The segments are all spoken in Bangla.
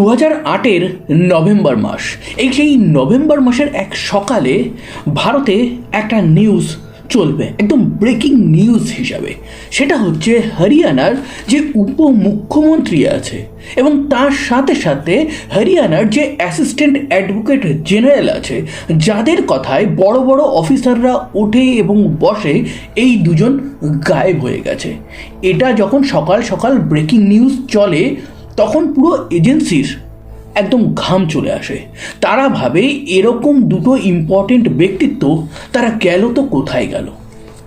দু হাজার আটের নভেম্বর মাস। এই সেই নভেম্বর মাসের এক সকালে ভারতে একটা নিউজ চলবে, একদম ব্রেকিং নিউজ হিসাবে। সেটা হচ্ছে হরিয়ানার যে উপমুখ্যমন্ত্রী আছে এবং তার সাথে সাথে হরিয়ানার যে অ্যাসিস্ট্যান্ট অ্যাডভোকেট জেনারেল আছে, যাদের কথায় বড় বড় অফিসাররা ওঠে এবং বসে, এই দুজন গায়েব হয়ে গেছে। এটা যখন সকাল সকাল ব্রেকিং নিউজ চলে তখন পুরো এজেন্সির একদম ঘাম চলে আসে। তারা ভাবে এরকম দুটো ইম্পর্টেন্ট ব্যক্তিত্ব তারা গেল তো কোথায় গেল।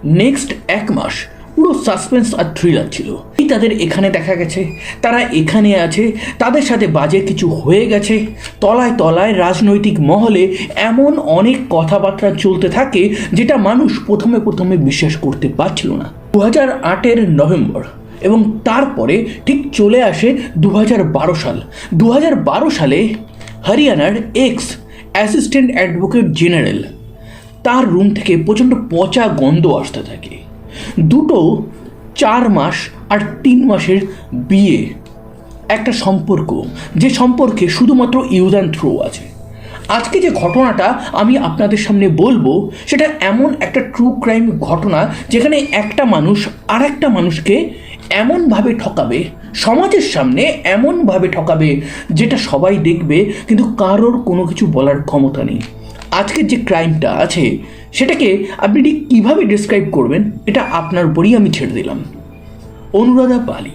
নেক্সট এক মাস পুরো সাসপেন্স আর থ্রিলার ছিল। তাদের এখানে দেখা গেছে, তারা এখানে আছে, তাদের সাথে বাজে কিছু হয়ে গেছে। তলায় তলায় রাজনৈতিক মহলে এমন অনেক কথাবার্তা চলতে থাকে যেটা মানুষ প্রথমে প্রথমে বিশ্বাস করতে পারছিল না। দু হাজার আটের নভেম্বর এবং তারপরে ঠিক চলে আসে দু সাল। দু সালে হরিয়ানার এক্স অ্যাসিস্ট্যান্ট অ্যাডভোকেট জেনারেল তার রুম থেকে প্রচণ্ড পচা গন্ধ আসতে থাকে। দুটো চার মাস আর তিন মাসের বিয়ে। একটা সম্পর্ক, যে সম্পর্কে শুধুমাত্র অ্যান্ড থ্রো আছে। আজকে যে ঘটনাটা আমি আপনাদের সামনে বলব, সেটা এমন একটা ট্রু ক্রাইম ঘটনা যেখানে একটা মানুষ আর একটা মানুষকে এমনভাবে ঠকাবে, সমাজের সামনে এমনভাবে ঠকাবে যেটা সবাই দেখবে, কিন্তু কারোর কোনো কিছু বলার ক্ষমতা নেই। আজকের যে ক্রাইমটা আছে, সেটাকে আপনি ঠিক কীভাবে ডিসক্রাইব করবেন, এটা আপনার উপরই আমি ছেড়ে দিলাম। অনুরাধা পালি,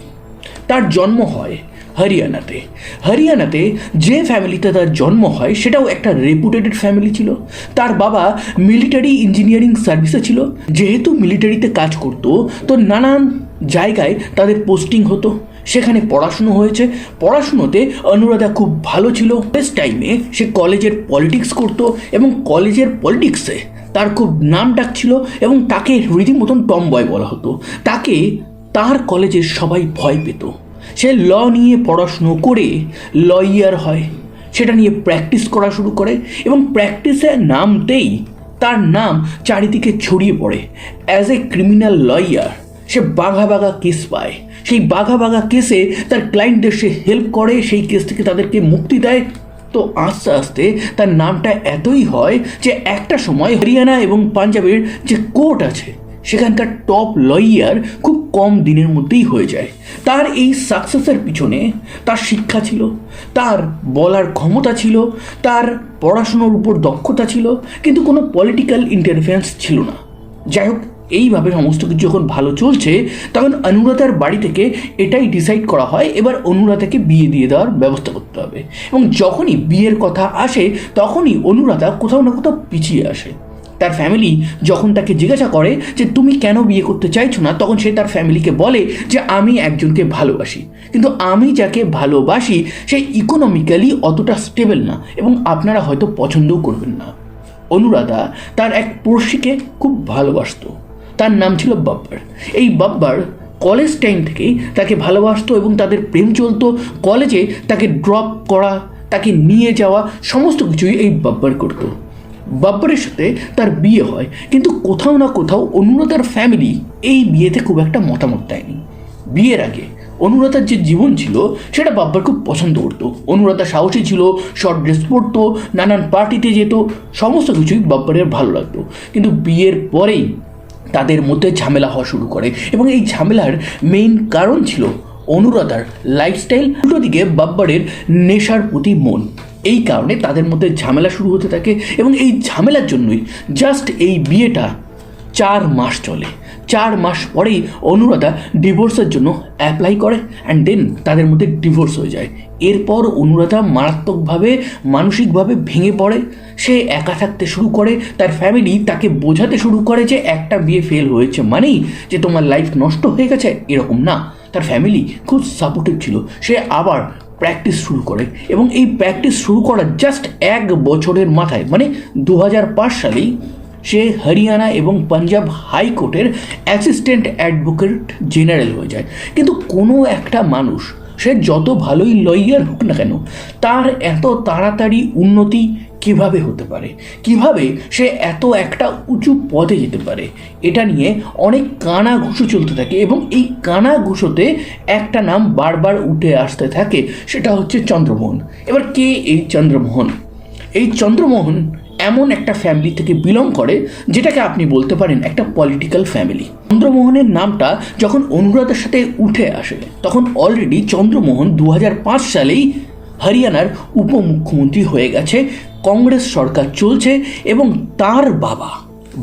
তার জন্ম হয় হরিয়ানাতে। হরিয়ানাতে যে ফ্যামিলিতে তার জন্ম হয়, সেটাও একটা রেপুটেটেড ফ্যামিলি ছিল। তার বাবা মিলিটারি ইঞ্জিনিয়ারিং সার্ভিসে ছিল। যেহেতু মিলিটারিতে কাজ করতো, তো নানান জায়গায় তাদের পোস্টিং হতো। সেখানে পড়াশুনো হয়েছে। পড়াশুনোতে অনুরাধা খুব ভালো ছিল। বেস্ট টাইমে সে কলেজের পলিটিক্স করতো এবং কলেজের পলিটিক্সে তার খুব নাম ডাক ছিল এবং তাকে রীতিমতন টম বয় বলা হতো। তাকে তার কলেজের সবাই ভয় পেত। সে ল নিয়ে পড়াশুনো করে লয়ার হয়। সেটা নিয়ে প্র্যাকটিস করা শুরু করে এবং প্র্যাকটিসে নামতেই তার নাম চারিদিকে ছড়িয়ে পড়ে। অ্যাজ এ ক্রিমিনাল লয়ার সে বাঘা বাঘা কেস পায়। সেই বাঘা বাঘা কেসে তার ক্লায়েন্টদের সে হেল্প করে, সেই কেস থেকে তাদেরকে মুক্তি দেয়। তো আস্তে আস্তে তার নামটা এতই হয় যে একটা সময় হরিয়ানা এবং পাঞ্জাবের যে কোর্ট আছে, সেখানকার টপ লয়ার খুব কম দিনের মধ্যেই হয়ে যায়। তার এই সাকসেসের পিছনে তার শিক্ষা ছিল, তার বলার ক্ষমতা ছিল, তার পড়াশুনোর উপর দক্ষতা ছিল, কিন্তু কোনো পলিটিক্যাল ইন্টারফারেন্স ছিল না। যাই হোক এইভাবে সমস্ত কিছু যখন ভালো চলছে, তখন অনুরাধার বাড়ি থেকে এটাই ডিসাইড করা হয়, এবার অনুরাধাকে বিয়ে দিয়ে দেওয়ার ব্যবস্থা করতে হবে। এবং যখনই বিয়ের কথা আসে, তখনই অনুরাধা কোথাও না কোথাও পিছিয়ে আসে। তার ফ্যামিলি যখন তাকে জিজ্ঞাসা করে যে, তুমি কেন বিয়ে করতে চাইছো না? তখন সে তার ফ্যামিলিকে বলে যে, আমি একজনকে ভালোবাসি। কিন্তু আমি যাকে ভালোবাসি, সে ইকোনমিক্যালি অতটা স্টেবল না এবং আপনারা হয়তো পছন্দও করবেন না। অনুরাধা তার এক পড়শিকে খুব ভালোবাসতো। তার নাম ছিল বাব্বার। এই বাব্বার কলেজ টাইম থেকেই তাকে ভালোবাসতো এবং তাদের প্রেম চলতো। কলেজে তাকে ড্রপ করা, তাকে নিয়ে যাওয়া, সমস্ত কিছুই এই বাব্বার করতো। বাব্বারের সাথে তার বিয়ে হয়, কিন্তু কোথাও না কোথাও অনুরাধার ফ্যামিলি এই বিয়েতে খুব একটা মতামত দেয়নি। বিয়ের আগে অনুরাধার যে জীবন ছিল, সেটা বাব্বার খুব পছন্দ করতো। অনুরাধা সাহসী ছিল শর্ট ড্রেস পরতো, নানান পার্টিতে যেত, সমস্ত কিছুই বাব্বারের ভালো লাগতো। কিন্তু বিয়ের পরেই তাদের মধ্যে ঝামেলা হওয়া শুরু করে। এবং এই ঝামেলার মেইন কারণ ছিল অনুরাধার লাইফস্টাইল উল্টো দিকে বাব্বারের নেশার প্রতি মন। এই কারণে তাদের মধ্যে ঝামেলা শুরু হতে থাকে এবং এই ঝামেলার জন্যই জাস্ট এই বিয়েটা চার মাস চলে। চার মাস পরেই অনুরাধা ডিভোর্সের জন্য অ্যাপ্লাই করে অ্যান্ড দেন তাদের মধ্যে ডিভোর্স হয়ে যায়। এরপর অনুরাধা মারাত্মকভাবে, মানসিকভাবে ভেঙে পড়ে। সে একা থাকতে শুরু করে, তার ফ্যামিলি তাকে বোঝাতে শুরু করে যে একটা বিয়ে ফেল হয়েছে মানেই যে তোমার লাইফ নষ্ট হয়ে গেছে, এরকম না। তার ফ্যামিলি খুব সাপোর্টিভ ছিল। সে আবার প্র্যাকটিস শুরু করে এবং এই প্র্যাকটিস শুরু করার জাস্ট এক বছরের মাথায় মানে দু হাজার পাঁচ সালেই সে হরিয়ানা এবং পাঞ্জাব হাইকোর্টের অ্যাসিস্ট্যান্ট অ্যাডভোকেট জেনারেল হয়ে যায়। কিন্তু কোনো একটা মানুষ, সে যত ভালোই লয়ার হোক না কেন, তার এত তাড়াতাড়ি উন্নতি কীভাবে হতে পারে? কীভাবে সে এত একটা উঁচু পদে যেতে পারে? এটা নিয়ে অনেক কানা ঘুষো চলতে থাকে এবং এই কানা ঘুষোতে একটা নাম বারবার উঠে আসতে থাকে, সেটা হচ্ছে চন্দ্রমোহন। এবার কে এই চন্দ্রমোহন? এই চন্দ্রমোহন এমন একটা ফ্যামিলি থেকে বিলং করে যেটাকে আপনি বলতে পারেন একটা পলিটিক্যাল ফ্যামিলি চন্দ্রমোহনের নামটা যখন অনুরাধার সাথে উঠে আসে, তখন অলরেডি চন্দ্রমোহন দু হাজার পাঁচ সালেই হরিয়ানার উপমুখ্যমন্ত্রী হয়ে গেছে, কংগ্রেস সরকার চলছে এবং তার বাবা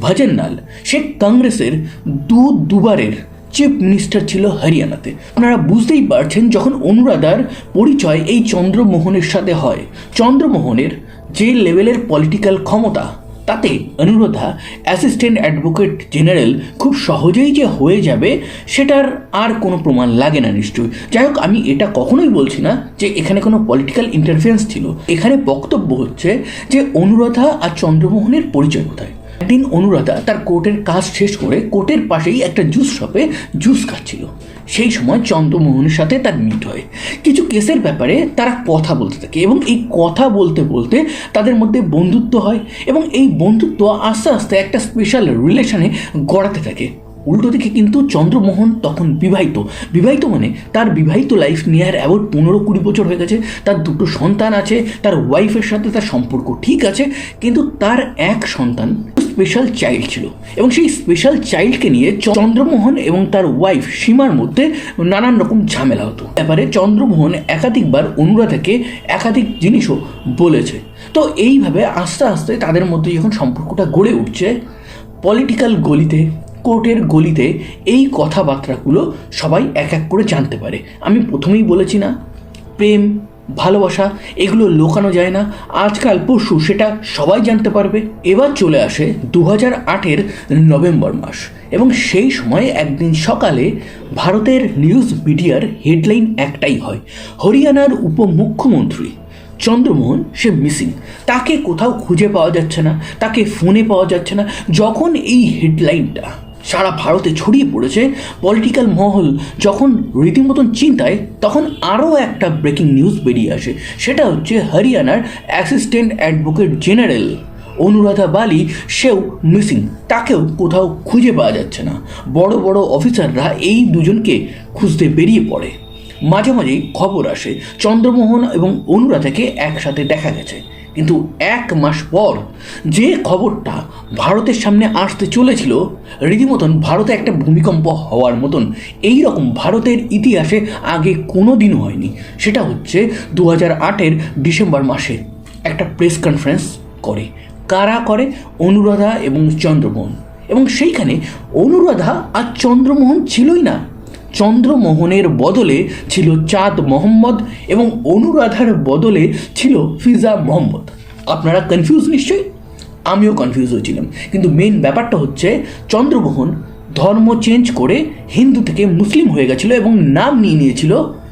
ভজনলাল সে কংগ্রেসের দু দুবারের চিফ মিনিস্টার ছিল হরিয়ানাতে। আপনারা বুঝতেই পারছেন যখন অনুরাধার পরিচয় এই চন্দ্রমোহনের সাথে হয়, চন্দ্রমোহনের যে লেভেলের পলিটিক্যাল ক্ষমতা, তাতে অনুরোধা অ্যাসিস্ট্যান্ট অ্যাডভোকেট জেনারেল খুব সহজেই যে হয়ে যাবে, সেটার আর কোনো প্রমাণ লাগে না নিশ্চয়ই। যাই হোক আমি এটা কখনোই বলছি না যে এখানে কোনো পলিটিক্যাল ইন্টারফারেন্স ছিল। এখানে বক্তব্য হচ্ছে যে অনুরাধা আর চন্দ্রমোহনের পরিচয় কোথায়? একদিন অনুরাধা তার কোর্টের কাজ শেষ করে কোর্টের পাশেই একটা জুস শপে জুস খাচ্ছিল। সেই সময় চন্দ্রমোহনের সাথে তার মিট হয়। কিছু কেসের ব্যাপারে তারা কথা বলতে থাকে এবং এই কথা বলতে বলতে তাদের মধ্যে বন্ধুত্ব হয় এবং এই বন্ধুত্ব আস্তে আস্তে একটা স্পেশাল রিলেশনে গড়াতে থাকে। উল্টো দিকে কিন্তু চন্দ্রমোহন তখন বিবাহিত। বিবাহিত মানে তার বিবাহিত লাইফ নিয়ে আর অ্যাবাউট পনেরো কুড়ি বছর হয়ে গেছে। তার দুটো সন্তান আছে, তার ওয়াইফের সাথে তার সম্পর্ক ঠিক আছে, কিন্তু তার এক সন্তান স্পেশাল চাইল্ড ছিল। এবং সেই স্পেশাল চাইল্ডকে নিয়ে চন্দ্রমোহন এবং তার ওয়াইফ সীমার মধ্যে নানান রকম ঝামেলা হতো। ব্যাপারে চন্দ্রমোহন একাধিকবার অনুরাধাকে একাধিক জিনিসও বলেছে। তো এইভাবে আস্তে আস্তে তাদের মধ্যে যখন সম্পর্কটা গড়ে উঠছে পলিটিক্যাল গলিতে কোর্টের গলিতে এই কথাবার্তাগুলো সবাই এক এক করে জানতে পারে। আমি প্রথমেই বলেছি না, প্রেম ভালোবাসা, এগুলো লোকানো যায় না। আজকাল পরশু সেটা সবাই জানতে পারবে। এবার চলে আসে দু হাজার আটের নভেম্বর মাস। এবং সেই সময় একদিন সকালে ভারতের নিউজ মিডিয়ার হেডলাইন একটাই হয়, হরিয়ানার উপমুখ্যমন্ত্রী চন্দ্রমোহন, সে মিসিং। তাকে কোথাও খুঁজে পাওয়া যাচ্ছে না, তাকে ফোনে পাওয়া যাচ্ছে না। যখন এই হেডলাইনটা সারা ভারতে ছড়িয়ে পড়েছে পলিটিক্যাল মহল যখন রীতিমতন চিন্তায়, তখন আরও একটা ব্রেকিং নিউজ বেরিয়ে আসে। সেটা হচ্ছে হরিয়ানার অ্যাসিস্ট্যান্ট অ্যাডভোকেট জেনারেল অনুরাধা বালি, সেও মিসিং তাকেও কোথাও খুঁজে পাওয়া যাচ্ছে না। বড় বড় অফিসাররা এই দুজনকে খুঁজতে বেরিয়ে পড়ে। মাঝে, মাঝেই খবর আসে, চন্দ্রমোহন এবং অনুরাধাকে একসাথে দেখা গেছে। কিন্তু এক মাস পর যে খবরটা ভারতের সামনে আসতে চলেছিল, রীতিমতন ভারতে একটা ভূমিকম্প হওয়ার মতন এই রকম ভারতের ইতিহাসে আগে কোনো দিন হয়নি। সেটা হচ্ছে দু হাজার আটের ডিসেম্বর মাসে একটা প্রেস কনফারেন্স করে। কারা করে? অনুরাধা এবং চন্দ্রমোহন। এবং সেইখানে অনুরাধা আর চন্দ্রমোহন ছিলই না। চন্দ্রমোহনের বদলে ছিল চাঁদ মোহাম্মদ এবং অনুরাধার বদলে ছিল ফিজা মোহাম্মদ। আপনারা কনফিউজ নিশ্চয়ই? আমিও কনফিউজ হয়েছিলাম। কিন্তু মেন ব্যাপারটা হচ্ছে চন্দ্রমোহন ধর্ম চেঞ্জ করে হিন্দু থেকে মুসলিম হয়ে গেছিল এবং নাম নিয়ে নিয়েছিল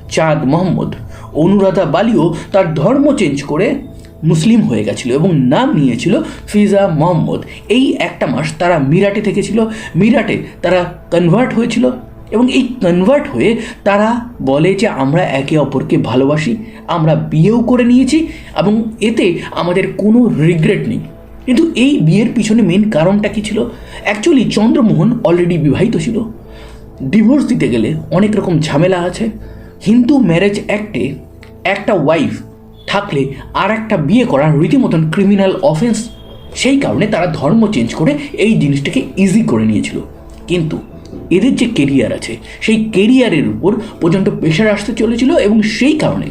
চাঁদ মোহাম্মদ। অনুরাধা বালিও তার ধর্ম চেঞ্জ করে মুসলিম হয়ে গেছিল এবং নাম নিয়েছিল ফিজা মোহাম্মদ। এই একটা মাস তারা মিরাটে থেকেছিল। মিরাটে তারা কনভার্ট হয়েছিল। এবং এই কনভার্ট হয়ে তারা বলে যে আমরা একে অপরকে ভালোবাসি, আমরা বিয়েও করে নিয়েছি এবং এতে আমাদের কোনো রিগ্রেট নেই। কিন্তু এই বিয়ের পিছনে মেন কারণটা কী ছিল? অ্যাকচুয়ালি চন্দ্রমোহন অলরেডি বিবাহিত ছিল। ডিভোর্স দিতে গেলে অনেক রকম ঝামেলা আছে। হিন্দু ম্যারেজ অ্যাক্টে একটা ওয়াইফ থাকলে আর একটা বিয়ে করা রীতিমতন ক্রিমিনাল অফেন্স সেই কারণে তারা ধর্ম চেঞ্জ করে এই জিনিসটাকে ইজি করে নিয়েছিল। কিন্তু এদের যে কেরিয়ার আছে, সেই কেরিয়ারের উপর পর্যন্ত প্রেশার আসতে চলেছিল এবং সেই কারণে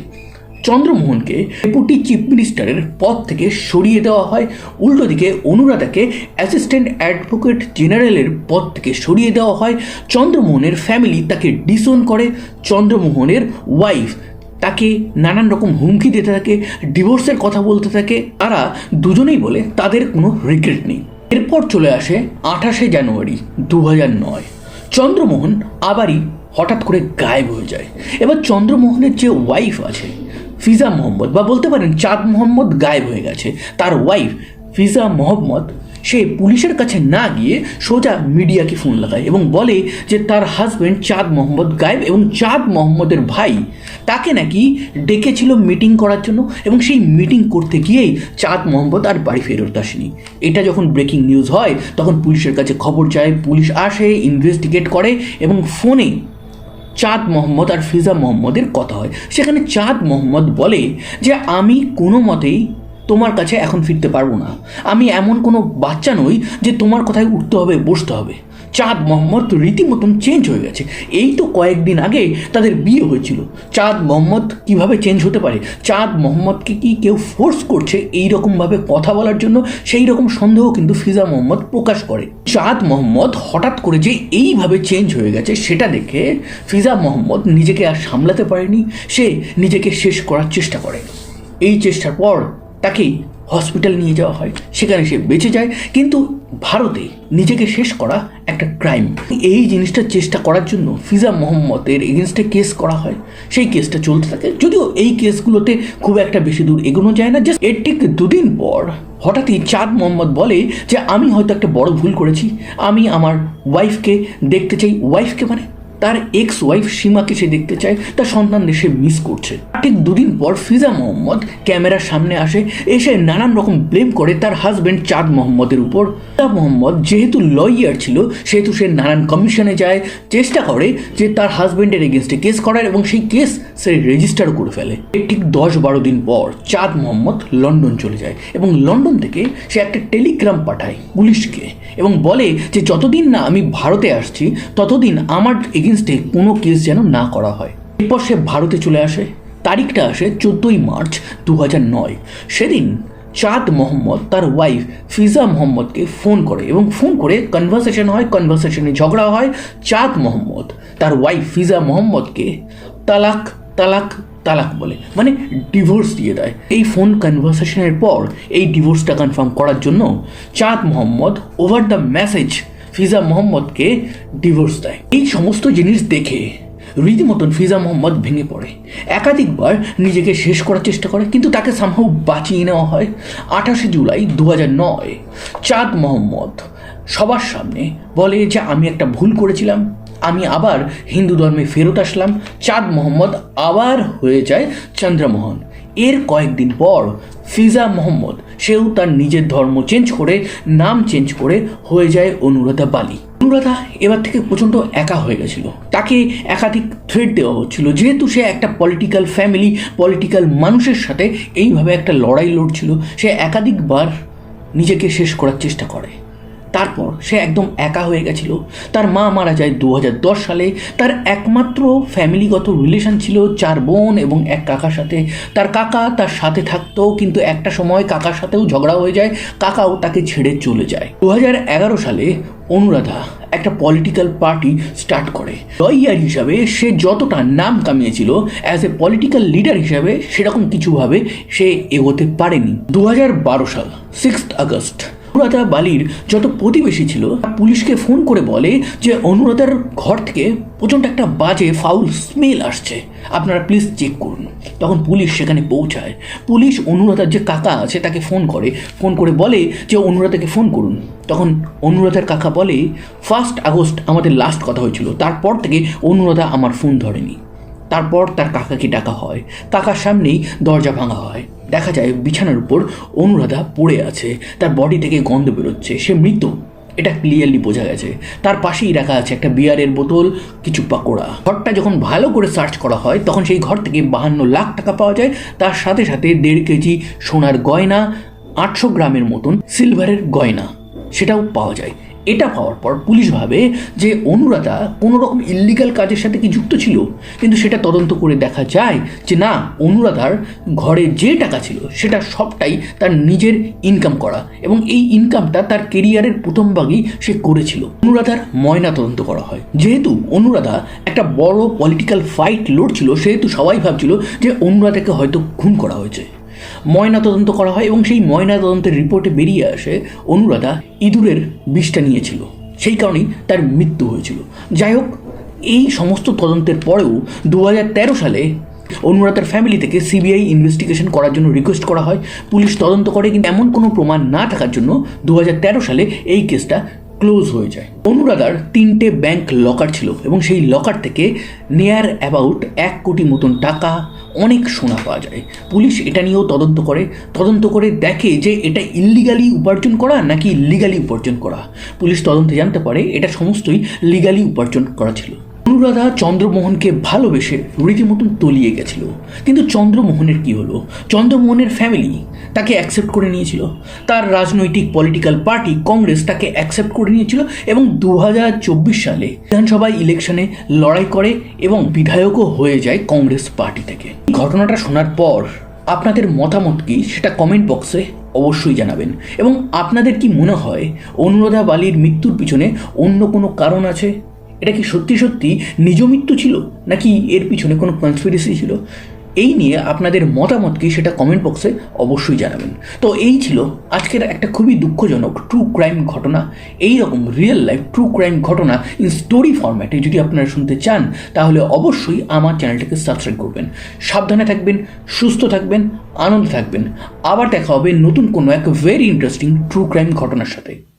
চন্দ্রমোহনকে ডেপুটি চিফ মিনিস্টারের পদ থেকে সরিয়ে দেওয়া হয়। উল্টো দিকে অনুরাধাকে অ্যাসিস্ট্যান্ট অ্যাডভোকেট জেনারেলের পদ থেকে সরিয়ে দেওয়া হয়। চন্দ্রমোহনের ফ্যামিলি তাকে ডিসোন করে। চন্দ্রমোহনের ওয়াইফ তাকে নানান রকম হুমকি দিতে থাকে ডিভোর্সের কথা বলতে থাকে। তারা দুজনেই বলে তাদের কোনো রিগ্রেট নেই। এরপর চলে আসে আঠাশে জানুয়ারি দু নয়। চন্দ্রমোহন আবারই হঠাৎ করে গায়েব হয়ে যায়। এবার চন্দ্রমোহনের যে ওয়াইফ আছে, ফিজা মোহাম্মদ, বা বলতে পারেন চাঁদ মোহাম্মদ গায়েব হয়ে গেছে, তার ওয়াইফ ফিজা মোহাম্মদ সে পুলিশের কাছে না গিয়ে সোজা মিডিয়াকে ফোন লাগায় এবং বলে যে তার হাজব্যান্ড চাঁদ মোহাম্মদ গায়েব এবং চাঁদ মোহাম্মদের ভাই, তাকে নাকি ডেকেছিল মিটিং করার জন্য এবং সেই মিটিং করতে গিয়েই চাঁদ মোহাম্মদ আর বাড়ি ফেরত আসেনি। এটা যখন ব্রেকিং নিউজ হয়, তখন পুলিশের কাছে খবর যায়, পুলিশ আসে ইনভেস্টিগেট করে এবং ফোনে চাঁদ মোহাম্মদ আর ফিজা মোহাম্মদের কথা হয়। সেখানে চাঁদ মোহাম্মদ বলে যে, আমি কোনো মতেই তোমার কাছে এখন ফিরতে পারব না। আমি এমন কোনো বাচ্চা নই যে তোমার কথায় উঠতে হবে, বসতে হবে। চাঁদ, মোহাম্মদ রীতিমতন চেঞ্জ হয়ে গেছে। এই তো কয়েকদিন আগে তাদের বিয়ে হয়েছিল। চাঁদ, মোহাম্মদ কীভাবে চেঞ্জ হতে পারে? চাঁদ, মোহাম্মদকে কি কেউ ফোর্স করছে এই রকমভাবে কথা বলার জন্য? সেই রকম সন্দেহ কিন্তু ফিজা মোহাম্মদ প্রকাশ করে। চাঁদ, মোহাম্মদ হঠাৎ করে যে এইভাবে চেঞ্জ হয়ে গেছে, সেটা দেখে ফিজা মোহাম্মদ নিজেকে আর সামলাতে পারেনি। সে নিজেকে শেষ করার চেষ্টা করে। এই চেষ্টার পর তাকে হসপিটাল নিয়ে যাওয়া হয়। সেখানে সে বেঁচে যায়। কিন্তু ভারতে নিজেকে শেষ করা একটা ক্রাইম এই জিনিসটা চেষ্টা করার জন্য ফিজা মোহাম্মদের এগেনস্টে কেস করা হয়। সেই কেসটা চলতে থাকে। যদিও এই কেসগুলোতে খুব একটা বেশি দূর এগোনো যায় না। জাস্ট এর ঠিক দুদিন পর হঠাৎই চাঁদ মোহাম্মদ বলে যে, আমি হয়তো একটা বড় ভুল করেছি। আমি আমার ওয়াইফকে দেখতে চাই। ওয়াইফকে মানে? তার এক্স ওয়াইফ সীমাকে সে দেখতে চায়। তার সন্তানদের সে মিস করছে। ঠিক দুদিন পর ফিজা মোহাম্মদ ক্যামেরার সামনে আসে, এসে নানান রকম ব্লেম করে তার হাজব্যান্ড চাঁদ মোহাম্মদের উপর। ফিজা মোহাম্মদ যেহেতু লয়ার ছিল, সেহেতু সে নানান কমিশনে যায়। চেষ্টা করে যে তার হাজব্যান্ডের এগেনস্টে কেস করার এবং সেই কেস সে রেজিস্টার করে ফেলে। ঠিক দশ বারো দিন পর চাঁদ মোহাম্মদ লন্ডন চলে যায় এবং লন্ডন থেকে সে একটা টেলিগ্রাম পাঠায় পুলিশকে এবং বলে যে, যতদিন না আমি ভারতে আসছি, ততদিন আমার এগেনস্টে কোনো কেস যেন না করা হয়। এরপর সে ভারতে চলে আসে। তারিখটা আসে চোদ্দোই মার্চ দু হাজার নয়। সেদিন চাঁদ মোহাম্মদ তার ওয়াইফ ফিজা মোহাম্মদকে ফোন করে এবং ফোন করে কনভারসেশন হয় কনভারসেশনে ঝগড়া হয়। চাঁদ মোহাম্মদ তার ওয়াইফ ফিজা মোহাম্মদকে তালাক তালাক তালাক বলে মানে ডিভোর্স দিয়ে দেয়। এই ফোন কনভারসেশনের পর এই ডিভোর্সটা কনফার্ম করার জন্য Chand Mohammad over the message Fiza মোহাম্মদকে ডিভোর্স দেয়। এই সমস্ত জিনিস দেখে রীতিমতন ফিজা মোহাম্মদ ভেঙে পড়ে। একাধিকবার নিজেকে শেষ করার চেষ্টা করে, কিন্তু তাকে সামহাও বাঁচিয়ে নেওয়া হয় আঠাশে জুলাই দু নয়। চাঁদ মোহাম্মদ সবার সামনে বলে যে, আমি একটা ভুল করেছিলাম, আমি আবার হিন্দু ধর্মে ফেরত আসলাম। চাঁদ মোহাম্মদ আবার হয়ে যায় চন্দ্রমোহন। এর কয়েকদিন পর ফিজা মোহাম্মদ, সেও তার নিজের ধর্ম চেঞ্জ করে, নাম চেঞ্জ করে হয়ে যায় অনুরাধা বালি। অনুরাধা এবার থেকে প্রচণ্ড একা হয়ে গেছিল। তাকে একাধিক থ্রেড দেওয়া হচ্ছিল। যেহেতু সে একটা পলিটিক্যাল ফ্যামিলি পলিটিক্যাল মানুষের সাথে এইভাবে একটা লড়াই লড়ছিল, সে একাধিকবার নিজেকে শেষ করার চেষ্টা করে। তারপর সে একদম একা হয়ে গেছিল। তার মা মারা যায় দু হাজার দশ সালে। তার একমাত্র ফ্যামিলিগত রিলেশন ছিল চার বোন এবং এক কাকার সাথে। তার কাকা তার সাথে থাকতো, কিন্তু একটা সময় কাকার সাথেও ঝগড়া হয়ে যায়। কাকাও তাকে ছেড়ে চলে যায়। দু হাজার এগারো সালে অনুরাধা একটা পলিটিক্যাল পার্টি স্টার্ট করে। লয়ার হিসাবে সে যতটা নাম কামিয়েছিল অ্যাজ এ পলিটিক্যাল লিডার হিসাবে সেরকম কিছুভাবে সে এগোতে পারেনি। দু হাজার বারো সাল সিক্সথ আগস্ট অনুরাধা বালির যত প্রতিবেশী ছিল পুলিশকে ফোন করে বলে যে অনুরাধার ঘর থেকে প্রচণ্ড একটা বাজে ফাউল স্মেল আসছে। আপনারা প্লিজ চেক করুন। তখন পুলিশ সেখানে পৌঁছায়। পুলিশ অনুরাধার যে কাকা আছে তাকে ফোন করে। ফোন করে বলে যে অনুরাধাকে ফোন করুন। তখন অনুরাধার কাকা বলে ফার্স্ট আগস্ট আমাদের লাস্ট কথা হয়েছিল। তারপর থেকে অনুরাধা আমার ফোন ধরেনি। তারপর তার কাকাকে ডাকা হয়। কাকার সামনেই দরজা ভাঙা হয়। দেখা যায় বিছানার উপর অনুরাধা পড়ে আছে। তার বডি থেকে গন্ধ বেরোচ্ছে। সে মৃত। এটা ক্লিয়ারলি বোঝা গেছে। তার পাশেই রাখা আছে একটা বিয়ারের বোতল, কিছু পাকোড়া। ঘরটা যখন ভালো করে সার্চ করা হয়, তখন সেই ঘর থেকে বাহান্ন লাখ টাকা পাওয়া যায়। তার সাথে সাথে দেড় কেজি সোনার গয়না, আটশো গ্রামের মতন সিলভারের গয়না, সেটাও পাওয়া যায়। এটা পাওয়ার পর পুলিশ ভাবে যে অনুরাধা কোনো রকম ইল্লিগাল কাজের সাথে কি যুক্ত ছিল? কিন্তু সেটা তদন্ত করে দেখা যায় যে না, অনুরাধার ঘরে যে টাকা ছিল সেটা সবটাই তার নিজের ইনকাম করা এবং এই ইনকামটা তার কেরিয়ারের প্রথম ভাগই সে করেছিল। অনুরাধার ময়না তদন্ত করা হয়। যেহেতু অনুরাধা একটা বড় পলিটিক্যাল ফাইট লড়ছিল সেহেতু সবাই ভাবছিল যে অনুরাধাকে হয়তো খুন করা হয়েছে। ময়না তদন্ত করা হয় এবং সেই ময়না তদন্তের রিপোর্টে বেরিয়ে আসে অনুরাধা ইঁদুরের বিষটা নিয়েছিল। সেই কারণেই তার মৃত্যু হয়েছিল। যাই হোক, এই সমস্ত তদন্তের পরেও দু হাজার তেরো সালে অনুরাধার ফ্যামিলি থেকে সিবিআই ইনভেস্টিগেশন করার জন্য রিকোয়েস্ট করা হয়। পুলিশ তদন্ত করে, কিন্তু এমন কোনো প্রমাণ না থাকার জন্য দু হাজার তেরো সালে এই কেসটা ক্লোজ হয়ে যায়। অনুরাধার তিনটে ব্যাংক লকার ছিল এবং সেই লকার থেকে নিয়ার অ্যাবাউট এক কোটি মতন টাকা অনেক সোনা পাওয়া যায়। পুলিশ এটা নিয়েও তদন্ত করে। তদন্ত করে দেখে যে এটা ইলিগালি উপার্জন করা নাকি লিগালি উপার্জন করা। পুলিশ তদন্তে জানতে পারে এটা সমস্তই লিগালি উপার্জন করা ছিল। অনুরাধা চন্দ্রমোহনকে ভালোবেসে রীতিমতন তলিয়ে গেছিল। কিন্তু চন্দ্রমোহনের কি হলো? চন্দ্রমোহনের ফ্যামিলি তাকে অ্যাকসেপ্ট করে নিয়েছিল। তার রাজনৈতিক পলিটিক্যাল পার্টি কংগ্রেস তাকে অ্যাকসেপ্ট করে নিয়েছিল এবং দু হাজার চব্বিশ সালে বিধানসভা ইলেকশনে লড়াই করে এবং বিধায়কও হয়ে যায় কংগ্রেস পার্টি থেকে। ঘটনাটা শোনার পর আপনাদের মতামত কি সেটা কমেন্ট বক্সে অবশ্যই জানাবেন। এবং আপনাদের কি মনে হয় অনুরাধা বালির মৃত্যুর পিছনে অন্য কোনো কারণ আছে? এটা কি সত্যি সত্যি নিজ মৃত্যু ছিল? নাকি এর পিছনে কোনো কনস্পিরেসি ছিল? এই নিয়ে আপনাদের মতামত কি সেটা কমেন্ট বক্সে অবশ্যই জানাবেন। তো এই ছিল আজকের একটা খুবই দুঃখজনক ট্রু ক্রাইম ঘটনা। এই রকম রিয়েল লাইফ ট্রু ক্রাইম ঘটনা ইন স্টোরি ফরম্যাটে যদি আপনারা শুনতে চান, তাহলে অবশ্যই আমার চ্যানেলটাকে সাবস্ক্রাইব করবেন। সাবধানে থাকবেন, সুস্থ থাকবেন, আনন্দে থাকবেন। আবার দেখা হবে নতুন কোনো এক ভেরি ইন্টারেস্টিং ট্রু ক্রাইম ঘটনার সাথে।